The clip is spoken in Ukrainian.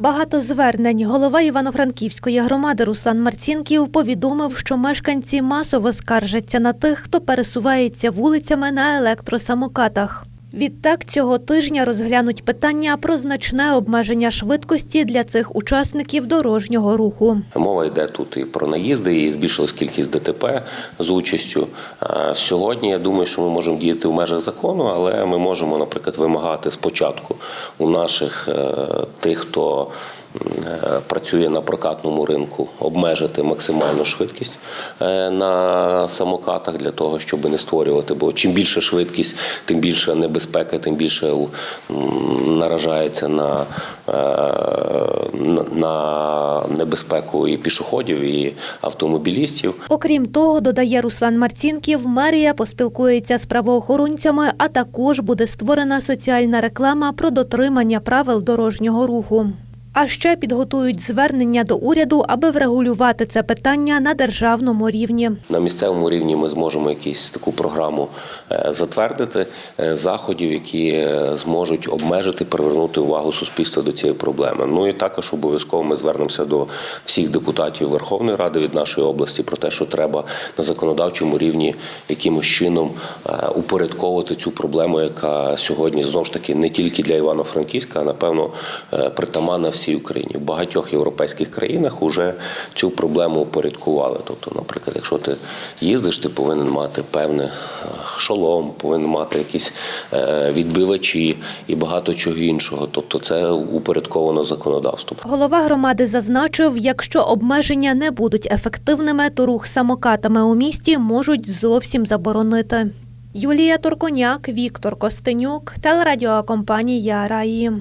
Багато звернень. Голова Івано-Франківської громади Руслан Марцінків повідомив, що мешканці масово скаржаться на тих, хто пересувається вулицями на електросамокатах. Відтак цього тижня розглянуть питання про значне обмеження швидкості для цих учасників дорожнього руху. Мова йде тут і про наїзди, і збільшилась кількість ДТП з участю. Сьогодні я думаю, що ми можемо діяти в межах закону, але ми можемо, наприклад, вимагати спочатку у наших е, тих, хто працює на прокатному ринку, обмежити максимальну швидкість е, на самокатах для того, щоб не створювати. Бо чим більше швидкість, тим більше небезпека, тим більше наражається е, на- на небезпеку і пішоходів, і автомобілістів. Окрім того, додає Руслан Марцінків, мерія поспілкується з правоохоронцями, а також буде створена соціальна реклама про дотримання правил дорожнього руху. А ще підготують звернення до уряду, аби врегулювати це питання на державному рівні. На місцевому рівні ми зможемо якусь таку програму е, затвердити е, заходів, які е, зможуть обмежити, привернути увагу суспільства до цієї проблеми. Ну і також обов'язково ми звернемося до всіх депутатів Верховної Ради від нашої області про те, що треба на законодавчому рівні якимось чином упорядковувати цю проблему, яка сьогодні знову ж таки не тільки для Івано-Франківська, а напевно притаманна всій Україні. В багатьох європейських країнах вже цю проблему упорядкували. Тобто, наприклад, якщо ти їздиш, ти повинен мати певне е, шолом, повинен мати якісь е, відбивачі і багато чого іншого. Тобто, це упорядковано законодавством. Голова громади зазначив, якщо обмеження не будуть ефективними, то рух самокатами у місті можуть зовсім заборонити. Юлія Турконяк, Віктор Костенюк, телерадіокомпанія Раї.